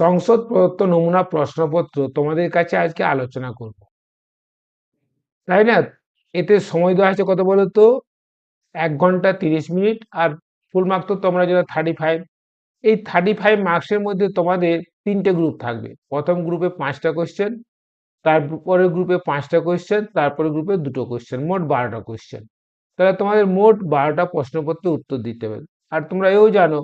সংসদ প্রদত্ত নমুনা প্রশ্নপত্র তোমাদের কাছে আজকে আলোচনা করব। তাই না? এতে সময় দেওয়া আছে কত বলো তো এক ঘণ্টা তিরিশ মিনিট আর ফুল মার্ক তো তোমরা যেটা থার্টি ফাইভ এই থার্টি ফাইভ মার্কসের মধ্যে তোমাদের তিনটে গ্রুপ থাকবে। প্রথম গ্রুপে পাঁচটা কোয়েশ্চেন তারপরে গ্রুপে পাঁচটা কোয়েশ্চেন তারপরে গ্রুপে দুটো কোয়েশ্চেন মোট বারোটা কোয়েশ্চেন তাহলে তোমাদের মোট বারোটা প্রশ্নপত্রে উত্তর দিতে হবে। আর তোমরা এও জানো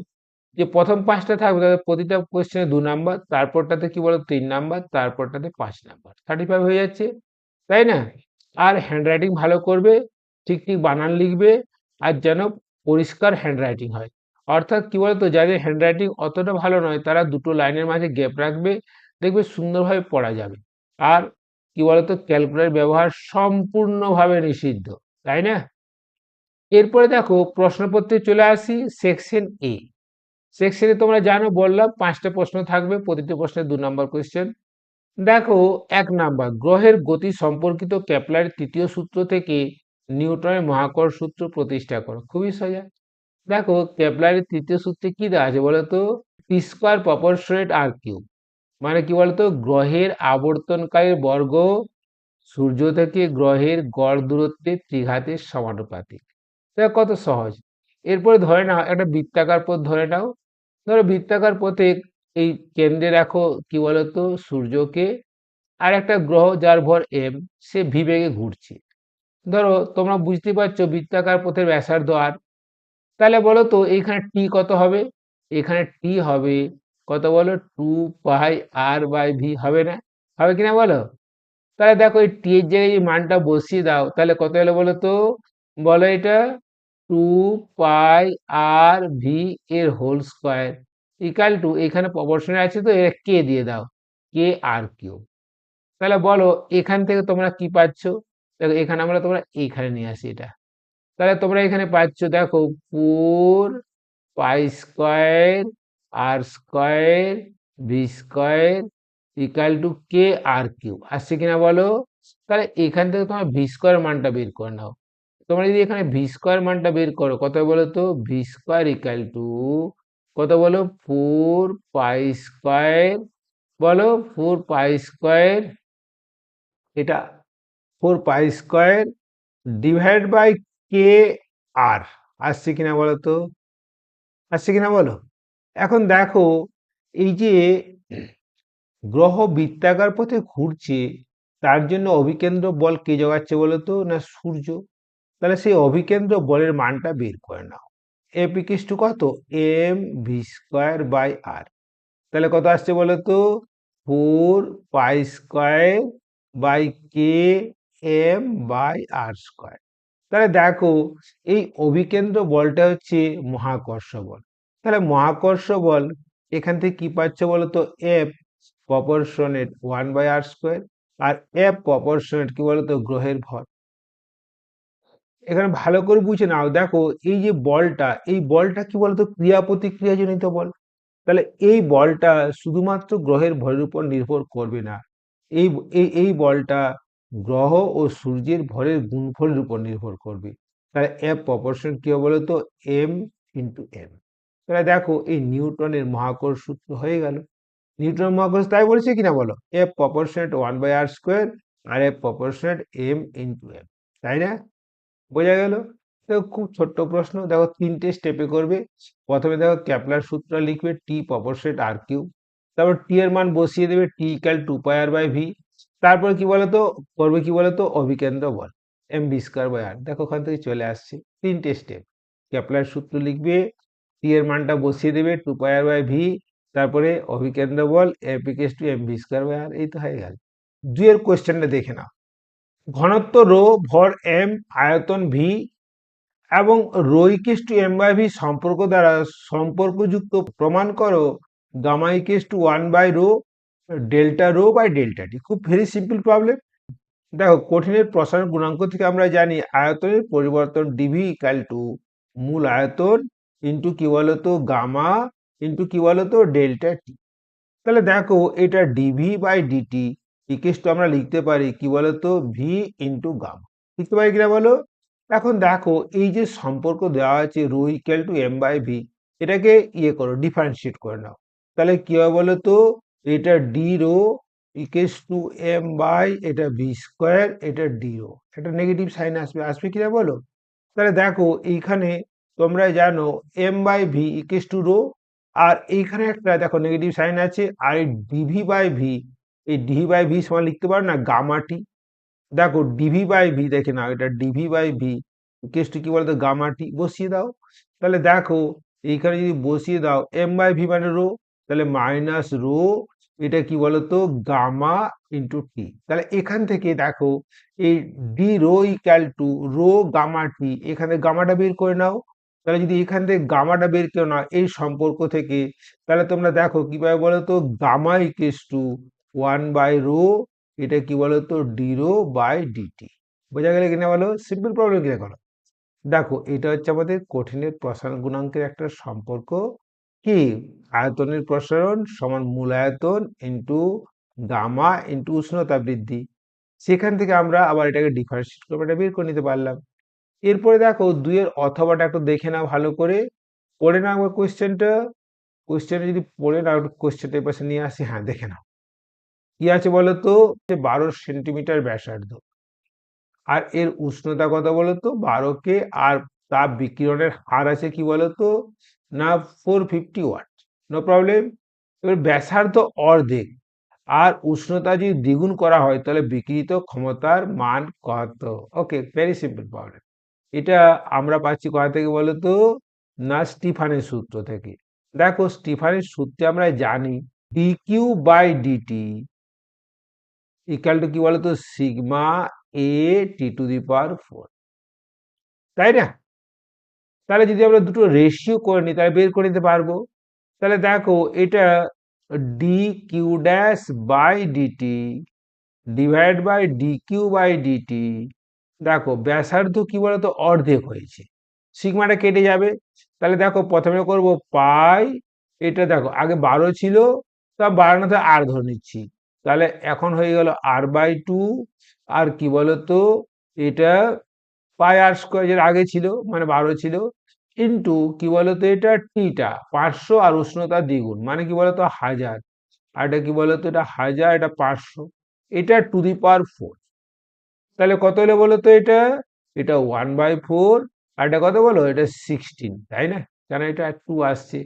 যে প্রথম পাঁচটা থাকবে তাদের প্রতিটা কোয়েশ্চেনে দু নাম্বার তারপরটাতে কি বলো? তিন নাম্বার তারপরটাতে পাঁচ নাম্বার থার্টি ফাইভ হয়ে যাচ্ছে, তাই না? আর হ্যান্ডরাইটিং ভালো করবে ঠিক ঠিক বানান লিখবে, আর যেন পরিষ্কার হ্যান্ডরাইটিং হয়। অর্থাৎ কি বলতো? যাদের হ্যান্ডরাইটিং অতটা ভালো নয়, তারা দুটো লাইনের মাঝে গ্যাপ রাখবে, দেখবে সুন্দরভাবে পড়া যাবে। আর কি বলতো? ক্যালকুলেটর ব্যবহার সম্পূর্ণভাবে নিষিদ্ধ, তাই না? এরপরে দেখো, প্রশ্নপত্রে চলে আসি সেকশন এ সেকশনে তোমরা জানো, বললাম, পাঁচটা প্রশ্ন থাকবে, প্রতিটি প্রশ্নে দু নম্বর কোয়েশ্চেন দেখো, এক নাম্বার, গ্রহের গতি সম্পর্কিত ক্যাপলারের তৃতীয় সূত্র থেকে নিউটনের মহাকর্ষ সূত্র প্রতিষ্ঠা করো। খুবই সোজা। দেখো ক্যাপলারের তৃতীয় সূত্রে কি দেওয়া আছে বলতো? P square proportionate R cube মানে কি বলতো? গ্রহের আবর্তনকারীর বর্গ সূর্য থেকে গ্রহের গড় দূরত্বে ত্রিঘাতের সমানুপাতিক। কত সহজ। এরপরে ধরে নাও, একটা বৃত্তাকার পথ ধরে নাও। ধরো বৃত্তাকার পথে এই কেন্দ্রে রাখো কি বলতো? সূর্যকে। আর একটা গ্রহ যার ভর এম সে ভিবেগে ঘুরছে। ধরো তোমরা বুঝতে পারছ বৃত্তাকার পথের ব্যাসার্ধ আর তাহলে বলো তো, এইখানে টি কত হবে? এখানে টি হবে কত বলো? Two pi R by V হবে না? হবে কিনা বলো? তাহলে দেখো এই টি এর জায়গায় মানটা বসিয়ে দাও। তাহলে কত হলো বলো তো? বলো এটা টু পাই আর ভি এর হোল স্কোয়ার ইকাল টু এখানে প্রপোর্শনে আছে তো, এর কে দিয়ে দাও কে আর কিউ তাহলে বলো, এখান থেকে তোমরা কি পাচ্ছ? দেখো, এখানে আমরা তোমরা এইখানে নিয়ে আসি এটা। তাহলে তোমরা এখানে পাচ্ছ, দেখো four pi square R square V square equal to K R cube আসছে কিনা বলো? তাহলে এখান থেকে তোমার ভি স্কোয়ার মানটা বের করে নাও। তোমরা যদি এখানে ভি স্কোয়ার মানটা বের করো, কত বলো তো ভি স্কোয়ার ইকাল টু কত বলো? ফোর পাই স্কোয়ার বলো? ফোর পাই স্কোয়ার এটা four pi square divide by K R আসছে কিনা বলো তো আসছে কিনা বলো? এখন দেখো, এই যে গ্রহ বৃত্তাকার পথে ঘুরছে, তার জন্য অভিকেন্দ্র বল কে জোগাচ্ছে বলো তো না সূর্য? তাহলে সেই অভিকেন্দ্র বলের মানটা বের করে নাও। এফ ইকিস টু কত? M V square by R তাহলে কত আসছে বলো তো four pi square by K M by R square তাহলে দেখো, এই অভিকেন্দ্র বলটা হচ্ছে মহাকর্ষ বল। তাহলে মহাকর্ষ বল এখান থেকে কি পাচ্ছ বলো তো F proportionate one by R square R F proportionate কি বলতো? গ্রহের ভর। এখানে ভালো করে বুঝে নাও। দেখো, এই যে বলটা, এই বলটা কি বলতো? ক্রিয়া প্রতিক্রিয়া জনিত বল। তাহলে এই বলটা শুধুমাত্র গ্রহের ভরের উপর নির্ভর করবে না। এই এই বলটা গ্রহ ও সূর্যের ভরের গুণফলের উপর নির্ভর করবে। তাহলে এফ প্রপোর্শন কি হবে বলতো? এম ইন্টু এম তাহলে দেখো, এই নিউটনের মহাকর্ষ সূত্র হয়ে গেল। নিউটন মহাকর্ষ তাই বলেছে কিনা বলো? F proportionate one by R square R F proportionate M into M তাই না? বোঝা গেল? দেখো, খুব ছোট্ট প্রশ্ন। দেখো, তিনটে স্টেপে করবে। প্রথমে দেখো ক্যাপলার সূত্র লিখবে টি প্রপোর্শনেট আর কিউ তারপর টি এর মান বসিয়ে দেবে T equal to pi R by V তারপর কি বলতো? করবে কি বলতো? অভিকেন্দ্র বল M B square by R দেখো, ওখান থেকে চলে আসছে। তিনটে স্টেপ ক্যাপলার সূত্র লিখবে টি এর মানটা বসিয়ে দেবে two pi R by V তারপরে অভিকেন্দ্র বল এপিকেস to M B square by R এই তো হয়ে গেল। দুইয়ের কোয়েশ্চেনটা দেখে নাও। ঘনত্ব রো ভর এম আয়তন ভি এবং rho equals to M by V সম্পর্ক দ্বারা সম্পর্কযুক্ত প্রমাণ করো gamma to one by rho delta rho by delta T খুব ভেরি সিম্পল প্রবলেম দেখো, কঠিনের প্রসারণ গুণাঙ্ক থেকে আমরা জানি আয়তনের পরিবর্তন ডিভি ইকাল টু মূল আয়তন ইন্টু কি বলতো গামা ইন্টু কি বলতো ডেল্টা টি তাহলে দেখো, এটা ডিভি বাই ডিটি ইকেস তো আমরা লিখতে পারি? কি বলতো? ভি ইন্টু গামা লিখতে পারি কিনা বলো? এখন দেখো, এই যে সম্পর্ক দেওয়া আছে rho equal to M by V এটাকে ইয়ে করো ডিফারেন্সিয়েট করে নাও। তাহলে কি হবে বলো তো এটা d rho equals to m by এটা ভি স্কোয়ার এটা ডি রো। এটা নেগেটিভ সাইন আসবে আসবে কিনা বলো? তাহলে দেখো, এইখানে তোমরা জানো M by V equals to rho, আর এইখানে একটা দেখো নেগেটিভ সাইন আছে, আর ডিভি বাই ভি এই ডিভি বাই ভি সমান লিখতে পারো না গামাটি দেখো ডিভি বাই ভি দেখে নাও এটা d v by V equals to কি বলতো? গামাটি বসিয়ে দাও। তাহলে দেখো, এইখানে যদি বসিয়ে দাও এম বাই ভি মানে রো তাহলে মাইনাস রো এটা কি বলতো? গামা ইন্টু টি তাহলে এখান থেকে দেখো, এই d rho equal to rho gamma T এখানে গামাটা বের করে নাও। তাহলে যদি এখান থেকে গামাটা বের করে নাও এই সম্পর্ক থেকে, তাহলে তোমরা দেখো কীভাবে বলতো? Gamma equals to one by rho, এটা কি বলতো? D rho by d t. বোঝা গেলে কিনা বলো? সিম্পল প্রবলেম কিনা করো? দেখো, এটা হচ্ছে আমাদের কঠিনের প্রসারণ গুণাঙ্কের একটা সম্পর্ক। কি? আয়তনের প্রসারণ সমান মূলায়তন ইন্টু গামা ইন্টু উষ্ণতা বৃদ্ধি। সেখান থেকে আমরা আবার এটাকে ডিফারেন্সিয়েট করে এটা বের করে নিতে পারলাম। এরপরে দেখো, দুইয়ের অথবাটা একটু দেখে নাও ভালো করে। পড়ে নাও আমার কোয়েশ্চেনটা কোয়েশ্চেনটা যদি পড়ে নাও কোয়েশ্চেনটা এই পাশে নিয়ে আসি। হ্যাঁ দেখে নাও। কি আছে বলো তো বারো সেন্টিমিটার ব্যাসার্ধ। আর এর উষ্ণতা কত বলতো? বারোকে আর তাপ বিকিরণের হার আছে কি বলতো? না four fifty watt no problem এবার ব্যাসার্ধ অর্ধেক। আর উষ্ণতা যদি দ্বিগুণ করা হয়, তাহলে বিকৃত ক্ষমতার মান কত? ওকে ভেরি সিম্পল প্রবলেম এটা আমরা পাচ্ছি কোথা থেকে বলতো? না, স্টিফানের সূত্র থেকে। দেখো, স্টিফানের সূত্রে আমরা জানি d Q by d t equal to কি বলতো? Sigma A T to the power four তাই না? তাহলে যদি আমরা দুটো রেশিও করে নিই, তাহলে বের করে নিতে পারব। তাহলে দেখো, এটা d Q dash by d t divide by d Q by d t দেখো, ব্যাসার্ধ কি বলতো? অর্ধেক হয়েছে। সিগমাটা কেটে যাবে। তাহলে দেখো, প্রথমে করব পাই এটা দেখো, আগে বারো ছিল তা বাড়ানোতে আর ধরে নিচ্ছি। তাহলে এখন হয়ে গেল আর বাই টু আর কি বলতো? এটা পাই আর স্কোয়ার আগে ছিল মানে বারো ছিল ইন্টু কি বলতো এটা? টিটা পাঁচশো আর উষ্ণতা দ্বিগুণ মানে কি বলতো? হাজার। আর এটা কি বলতো? এটা হাজার, এটা পাঁচশো। এটা টু দি পাওয়ার ফোর তাহলে কত হলে বলো তো এটা? এটা ওয়ান বাই ফোর আর এটা কত বলো এটা সিক্সটিন তাই না? কেন এটা টু আসছে?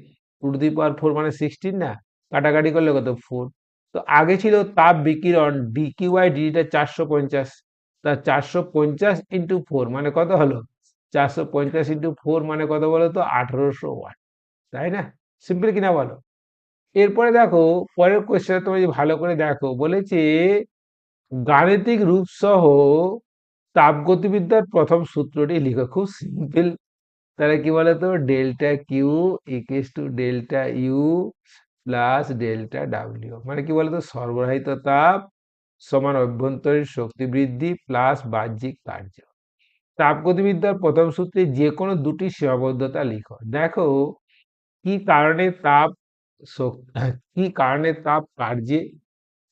টু দি পাওয়ার ফোর মানে সিক্সটিন না? কাটাকাটি করলে কত? ফোর তো আগে ছিল তাপ বিকিরণ ডি কিউ বাই ডিটা চারশো পঞ্চাশ, তা চারশো পঞ্চাশ ইন্টু ফোর মানে কত হলো? চারশো পঞ্চাশ ইন্টু ফোর মানে কত বলো তো? আঠারোশো ওয়াট, তাই না? সিম্পল কিনা বলো? এরপরে দেখো, পরের কোয়েশ্চেন তোমার যদি ভালো করে দেখো, বলেছে গাণিতিক রূপ সহ তাপগতিবিদ্যার প্রথম সূত্রটি লিখো, খুব সিম্পল তাহলে কি বলতো? Delta Q equal to delta U plus delta W মানে কি বলতো? সরবরাহিত তাপ সমান অভ্যন্তরীণ শক্তি বৃদ্ধি প্লাস বাহ্যিক কার্য। তাপগতিবিদ্যার প্রথম সূত্রে যে কোনো দুটি সীমাবদ্ধতা লিখো। দেখো, কি কারণে তাপ কি কারণে তাপ কার্যে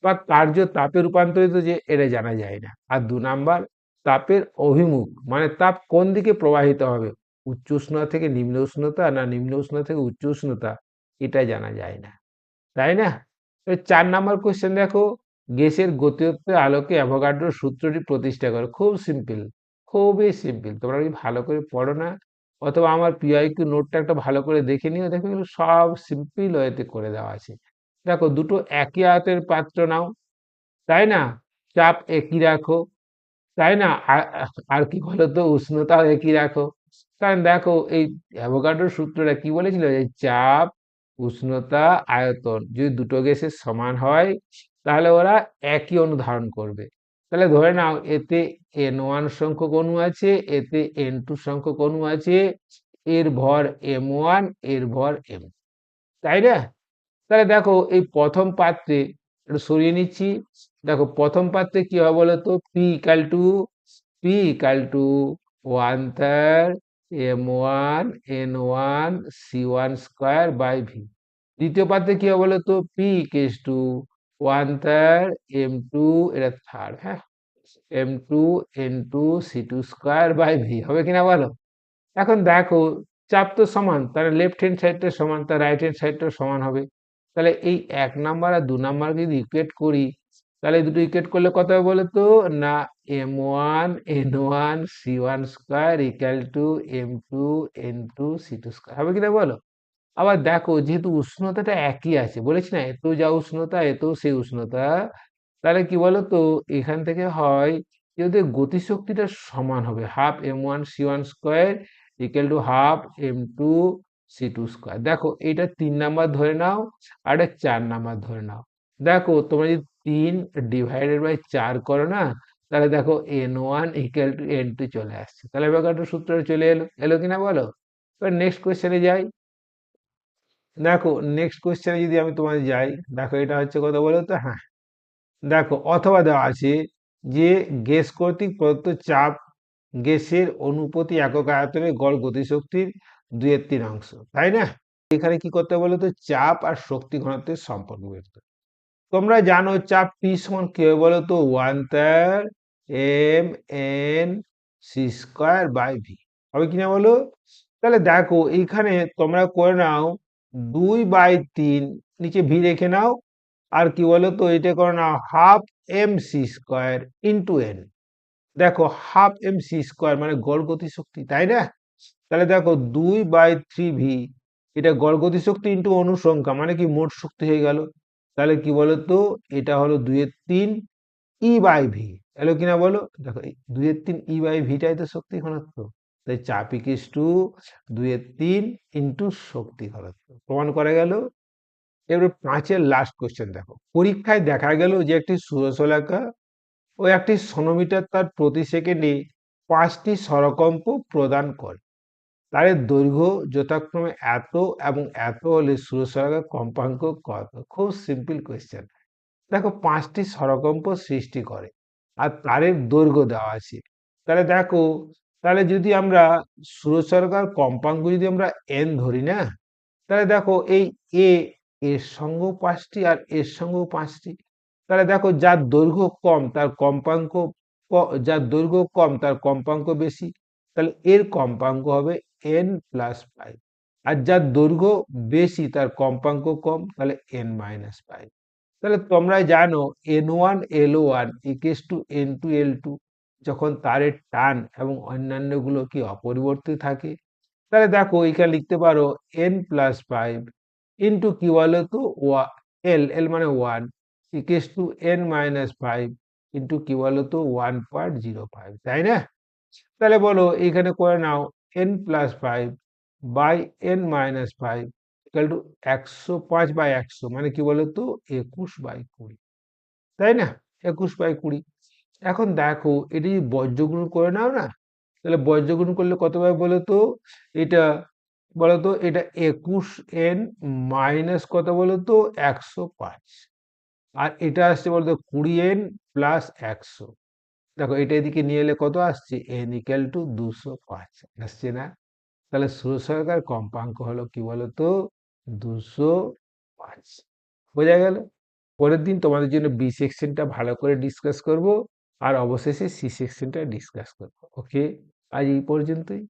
বা কার্য তাপে রূপান্তরিত যে, এটা জানা যায় না। আর দু নাম্বার, তাপের অভিমুখ মানে তাপ কোন দিকে প্রবাহিত হবে? উচ্চ উষ্ণতা থেকে নিম্ন উষ্ণতা না নিম্ন উষ্ণতা থেকে উচ্চ উষ্ণতা? এটা জানা যায় না। তাই না? চার নাম্বার কোয়েশ্চেন দেখো, গ্যাসের গতিত্বের আলোকে অ্যাভোগাড্রোর সূত্রটি প্রতিষ্ঠা করো। খুব সিম্পল খুবই সিম্পল তোমরা যদি ভালো করে পড়ো না, অথবা আমার পিআইকিউ নোটটা একটা ভালো করে দেখে নিও দেখো এগুলো সব সিম্পল ওয়েতে করে দেওয়া আছে। দেখো, দুটো একই আয়তের পাত্র নাও, তাই না? চাপ একই রাখো, তাই না? আর কি বলো তো উষ্ণতাও একই রাখো। কারণ দেখো, এই অ্যাভোগাড্রোর সূত্রটা কি বলেছিল? যে চাপ উষ্ণতা আয়তন যদি দুটো গ্যাসের সমান হয়, তাহলে ওরা একই অণু ধারণ করবে। তাহলে ধরে নাও, এতে এন ওয়ান সংখ্যক অণু আছে, এতে এন টু সংখ্যক অণু আছে, এর ভর এম ওয়ানের ভর এম তাই না? তাহলে দেখো, এই প্রথম পাত্রে একটু সরিয়ে নিচ্ছি। দেখো, প্রথম পাত্রে কি হবে বলতো? P equal to P equal to one third M one N one C one square by V দ্বিতীয় পাত্রে কি হবে বলতো? P equals to one third M two এটা থার্ড হ্যাঁ? M two N two C two square by V হবে কিনা বলো? এখন দেখো, চাপ তো সমান তার লেফট হ্যান্ড সাইডটা সমান তার রাইট হ্যান্ড সাইডটা সমান হবে। তাহলে এই এক নাম্বার আর দু নাম্বার যদি ইকুয়েট করি তাহলে দুটো ইকুয়েট করলে কত হবে বলো তো না M one N one C one square equal to M two N two C two square হবে কিনা বলো? আবার দেখো, যেহেতু উষ্ণতাটা একই আছে, বলেছি না, এত যা উষ্ণতা, এত সেই উষ্ণতা, তাহলে কি বলো তো এখান থেকে হয় যে ওদের গতিশক্তিটা সমান হবে half M one C one square equal to half M two C two square দেখো এটা তিন নাম্বার ধরে নাও, আর এটা চার নাম্বার ধরে নাও। দেখো তোমরা যদি তিন ডিভাইডেড বাই চার করো না, তাহলে দেখো N one equal to N two চলে আসছে। তাহলে ব্যাপারটা সূত্র চলে এলো এলো কিনা বলো? এবার নেক্সট কোয়েশ্চেনে যাই। দেখো নেক্সট কোয়েশ্চেনে যদি আমি তোমাদের যাই, দেখো এটা হচ্ছে কথা বলো তো? হ্যাঁ। দেখো অথবা দেওয়া আছে যে গ্যাস কর্তৃক প্রদত্ত চাপ গ্যাসের অনুপতি একক আয়তনে গড় গতিশক্তির দুইয়ের তিন অংশ। তাই না? এখানে কি করতে বলো তো? চাপ আর শক্তি ঘনত্বের সম্পর্ক বের করতে তোমরা জানো চাপ পি সমান কি হবে বলো তো one third M N C square by V হবে কিনা বলো? তাহলে দেখো, এইখানে তোমরা করে নাও দুই বাই তিন, নিচে ভি রেখে নাও। আর কি বলো তো এটা করে নাও half M C square into N দেখো হাফ এম সি স্কোয়ার মানে গড় গতি শক্তি, তাই না? তাহলে দেখো, দুই বাই থ্রি ভি এটা গড় গতি শক্তি ইন্টু অনুসংখ্যা মানে কি মোট শক্তি হয়ে গেল। তাহলে কি বলতো এটা হলো দুইয়ের তিন ই বাই ভি এলো কিনা বলো? দেখো দুইয়ের তিন ই বাই ভিটাই তো শক্তি ঘনত্ব। তাই চাপ ইকিস টু দুইয়ের তিন ইন্টু শক্তি ঘনত্ব। প্রমাণ করা গেল। এবার পাঁচের লাস্ট কোশ্চেন দেখো। পরীক্ষায় দেখা গেল যে একটি সুরসলাকা ও একটি সনোমিটার তার প্রতি সেকেন্ডে পাঁচটি স্বরকম্প প্রদান করে। তারের দৈর্ঘ্য যথাক্রমে এত এবং এত হলে সুরসরাকার কম্পাঙ্ক কত? খুব সিম্পল কোয়েশ্চেন দেখো, পাঁচটি স্বরকম্প সৃষ্টি করে আর তারের দৈর্ঘ্য দেওয়া আছে। তাহলে দেখো, তাহলে যদি আমরা সুরসরকার কম্পাঙ্ক যদি আমরা এন ধরি না, তাহলে দেখো, এই এ এর সঙ্গেও পাঁচটি আর এর সঙ্গেও পাঁচটি। তাহলে দেখো, যার দৈর্ঘ্য কম তার কম্পাঙ্ক যার দৈর্ঘ্য কম তার কম্পাঙ্ক বেশি। তাহলে এর কম্পাঙ্ক হবে এন প্লাস ফাইভ আর যার দৈর্ঘ্য বেশি, তার কম্পাঙ্ক কম, তাহলে এন মাইনাস ফাইভ তাহলে তোমরা জানো N one L one equals to N two L two যখন তারের টান এবং অন্যান্যগুলো কি অপরিবর্তিত থাকে, তাহলে দেখো এখানে লিখতে পারো এন প্লাস ফাইভ ইন্টু কি বলো তো? ওয়া এল এল মানে one equals to N minus five into কি বলো তো? ওয়ান পয়েন্ট জিরো ফাইভ তাই না? তাহলে বলো এখানে করে নাও N plus five by N minus five equal to একশো পাঁচ বাই একশো মানে কি বলো তো একুশ বাই কুড়ি। তাই না? একুশ বাই কুড়ি। এখন দেখো, এটি যদি বজ্রগুণ করে নাও না, তাহলে বজ্রগুণ করলে কত পাবে বলো তো এটা বলো তো এটা একুশ এন মাইনাস কত বলো তো একশো পাঁচ। আর এটা আসছে বলতো কুড়ি এন প্লাস একশো। দেখো এটা এদিকে নিয়ে এলে কত আসছে? এন ইকাল টু দুশো পাঁচ। আসছে না? তাহলে সুরসরকার কম্পাঙ্ক হলো কি বলতো? দুশো পাঁচ। বোঝা গেল? পরের দিন তোমাদের জন্য বি সেকশনটা ভালো করে ডিসকাস করব। আর অবশেষে সি সেকশনটা ডিসকাস করব। ওকে আজ এই পর্যন্তই।